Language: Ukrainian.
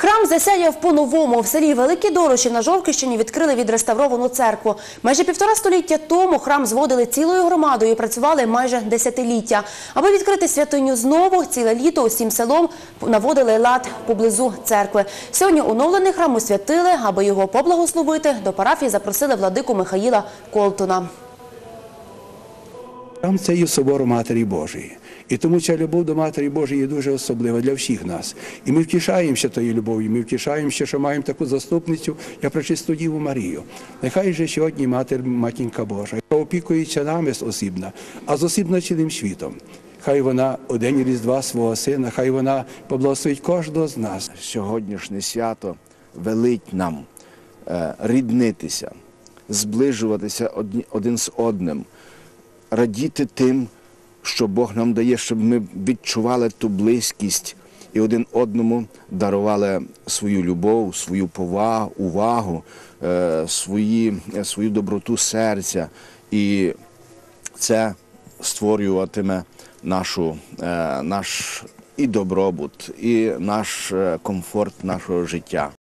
Храм засяяв по-новому. В селі Великі Дороші на Жовківщині відкрили відреставровану церкву. Майже півтора століття тому храм зводили цілою громадою і працювали майже десятиліття. Аби відкрити святиню знову, ціле літо усім селом наводили лад поблизу церкви. Сьогодні оновлений храм освятили, аби його поблагословити. До парафії запросили владику Михаїла Колтуна. Там це є собор Матері Божої. І тому ця любов до Матері Божої є дуже особлива для всіх нас. І ми втішаємося тою любов'ю, ми втішаємося, що маємо таку заступницю, як пречисту Діву Марію. Нехай же сьогодні Матір, Матінка Божа, яка опікується нами осібна, а зосібно цілим світом. Хай вона у день Різдва свого сина, хай вона поблагословить кожного з нас. сьогоднішнє свято велить нам е, ріднитися, зближуватися один з одним, радіти тим, що Бог нам дає, щоб ми відчували ту близькість і один одному дарували свою любов, свою повагу, увагу, е, свої, е, свою доброту серця. І це створюватиме нашу, е, наш і добробут, і наш комфорт нашого життя.